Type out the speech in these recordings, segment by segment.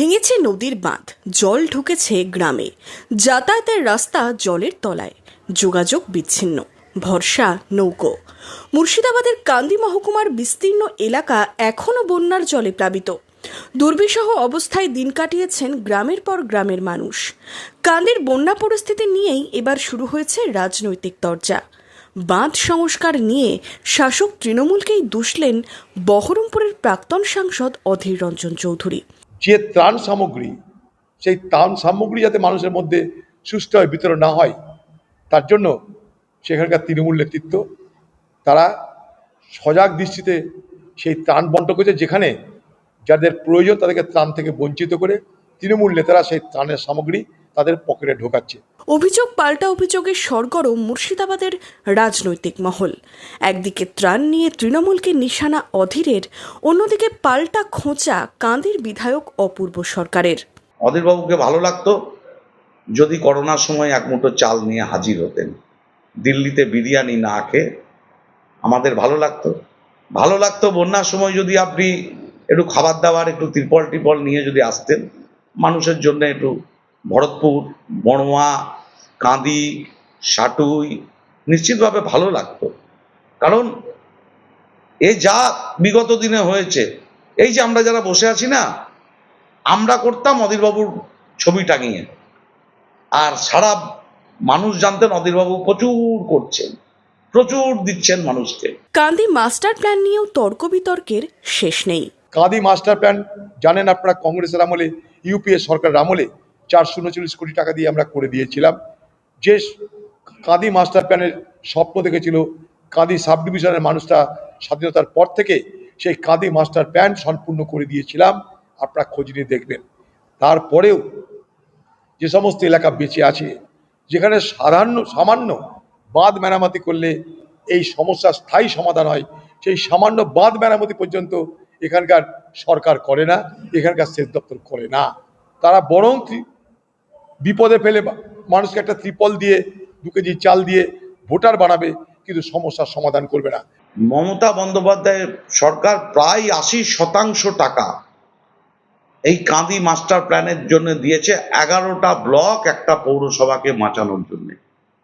ভেঙেছে নদীর বাঁধ, জল ঢুকেছে গ্রামে। যাতায়াতের রাস্তা জলের তলায়। যোগাযোগ বিচ্ছিন্ন। ভরসা, নৌকো। মুর্শিদাবাদের কান্দি মহকুমার বিস্তীর্ণ এলাকা এখনও বন্যার জলে প্লাবিত। দুর্বিষহ অবস্থায় দিন কাটিয়েছেন গ্রামের পর গ্রামের মানুষ। কান্দির বন্যা পরিস্থিতি নিয়েই এবার শুরু হয়েছে রাজনৈতিক তরজা। বাঁধ সংস্কার নিয়ে শাসক তৃণমূলকেই দুষলেন বহরমপুরের প্রাক্তন সাংসদ অধীর রঞ্জন চৌধুরী। যে ত্রাণ সামগ্রী, সেই ত্রাণ সামগ্রী যাতে মানুষের মধ্যে সুস্থ হয়, বিতরণ না হয়, তার জন্য সেখানকার তৃণমূল নেতৃত্ব, তারা সজাগ দৃষ্টিতে সেই ত্রাণ বন্টন করেছে, যেখানে যাদের প্রয়োজন তাদেরকে ত্রাণ থেকে বঞ্চিত করে তৃণমূল নেতারা সেই ত্রাণের সামগ্রী তাদের পকেটে ঢোকাচ্ছে। অভিযোগ পাল্টা অভিযোগের সরগরম মুর্শিদাবাদের রাজনৈতিক মহল। একদিকে ত্রাণ নিয়ে তৃণমূলকে নিশানা অধীরের অন্যদিকে পাল্টা খোঁচা কাঁদের বিধায়ক অপূর্ব সরকারের। অধীরবাবুকে ভালো লাগতো যদি করোনার সময় এক মুঠো চাল নিয়ে হাজির হতেন। দিল্লিতে বিরিয়ানি না খেয়ে আমাদের ভালো লাগতো। ভালো লাগতো বন্যার সময় যদি আপনি একটু খাবার দাবার একটু ত্রিপল টিপল নিয়ে যদি আসতেন মানুষের জন্য একটু ভরতপুর বড়োয়া কাঁদি সাটুই নিশ্চিতভাবে ভালো লাগতো। কারণ এ যা বিগত দিনে হয়েছে এই যে আমরা যারা বসে আছি না আমরা করতাম অধীরবাবুর ছবি টাঙিয়ে। আর সারা মানুষ জানতেন অধীরবাবু প্রচুর করছেন প্রচুর দিচ্ছেন মানুষকে। কান্দি মাস্টার প্ল্যান নিয়েও তর্ক বিতর্কের শেষ নেই। কাঁদি মাস্টার প্ল্যান জানেন আপনারা কংগ্রেসের আমলে ইউপিএ সরকারের আমলে চারশো উনচল্লিশ কোটি টাকা দিয়ে আমরা করে দিয়েছিলাম। যে কাঁদি মাস্টার প্ল্যানের স্বপ্ন দেখেছিল, কাঁদি সাব ডিভিশনের মানুষটা স্বাধীনতার পর থেকে সেই কাঁদি মাস্টার প্ল্যান সম্পূর্ণ করে দিয়েছিলাম। আপনারা খোঁজ নিয়ে দেখবেন। তারপরেও যে সমস্ত এলাকা বেঁচে আছে, যেখানে সাধারণ, সামান্য বাঁধ মেরামতি করলে এই সমস্যার স্থায়ী সমাধান হয়, সেই সামান্য বাঁধ মেরামতি পর্যন্ত এখানকার সরকার করে না, এখানকার সেচ দপ্তর করে না। তারা বরং বিপদে ফেলে মানুষকে একটা ত্রিপল দিয়ে, দু কেজি চাল দিয়ে ভোটার বানাবে, কিন্তু সমস্যার সমাধান করবে না। মমতা বন্দ্যোপাধ্যায়ের সরকার প্রায় আশি শতাংশ টাকা এই কাঁদি মাস্টার প্ল্যানের জন্য দিয়েছে। এগারোটা ব্লক একটা পৌরসভাকে বাঁচানোর জন্য।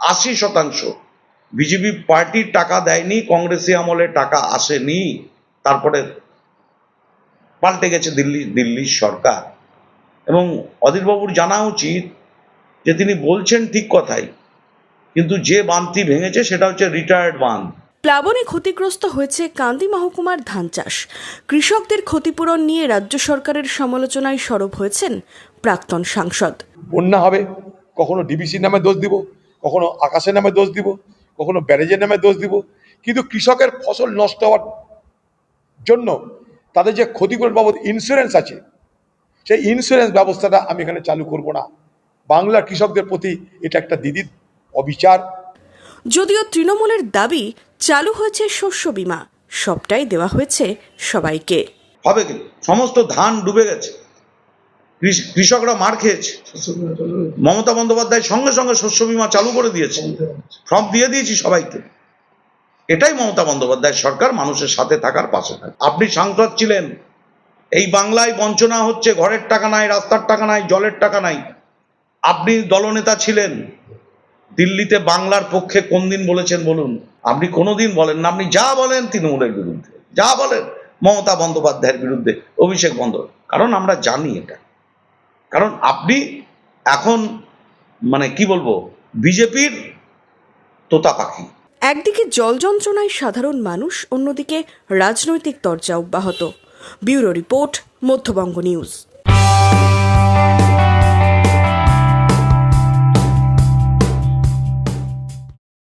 আশি শতাংশ। বিজেপি পার্টির টাকা দেয়নি, কংগ্রেসি আমলে টাকা আসেনি, তারপরে পাল্টে গেছে দিল্লি, দিল্লির সরকার। এবং অধীরবাবুর জানা উচিত যে তিনি বলছেন ঠিক কথাই। কিন্তু যে বাঁধটি ভেঙেছে সেটা হচ্ছে রিটায়ার্ড বাঁধ। প্লাবনে ক্ষতিগ্রস্ত হয়েছে কান্দি মহকুমার ধান চাষ। কৃষকদের ক্ষতিপূরণ নিয়ে রাজ্য সরকারের সমালোচনায় সরব হয়েছেন প্রাক্তন সাংসদ। বন্যা হবে কখনো ডিবিসির নামে দোষ দিব কখনো আকাশের নামে দোষ দিব কখনো ব্যারেজের নামে দোষ দিব। কিন্তু কৃষকের ফসল নষ্ট হওয়ার জন্য তাদের যে ক্ষতিপূরণ বাবদ ইন্স্যুরেন্স আছে সেই ইন্স্যুরেন্স ব্যবস্থাটা আমি এখানে চালু করব না। বাংলার কৃষকদের প্রতি এটা একটা দিদির অবিচার। যদিও তৃণমূলের দাবি চালু হয়েছে শস্য বীমা সবটাই দেওয়া হয়েছে সবাইকে। হবে কি? সমস্ত ধান ডুবে গেছে। কৃষ- কৃষকরা মার খেয়েছে। মমতা বন্দ্যোপাধ্যায় সঙ্গে সঙ্গে শস্য বীমা চালু করে দিয়েছে। ফর্ম দিয়ে দিয়েছি সবাইকে। এটাই মমতা বন্দ্যোপাধ্যায় সরকার মানুষের সাথে থাকার পাশে থাকে। আপনি সাংসদ ছিলেন। এই বাংলায় বঞ্চনা হচ্ছে ঘরের টাকা নাই রাস্তার টাকা নাই জলের টাকা নাই। আপনি দলনেতা ছিলেন। দিল্লিতে বাংলার পক্ষে কোন দিন বলেছেন বলুন? আপনি কোনোদিন বলেন না। আপনি যা বলেন তৃণমূলের বিরুদ্ধে। যা বলেন মমতা বন্দ্যোপাধ্যায়ের বিরুদ্ধে, অভিষেক বন্দ কারণ আমরা জানি এটা। কারণ আপনি এখন মানে কি বলব, বিজেপির তোতা পাখি। একদিকে জল যন্ত্রণায় সাধারণ মানুষ, অন্যদিকে রাজনৈতিক তরজা অব্যাহত। Bureau report, Madhyabanga news.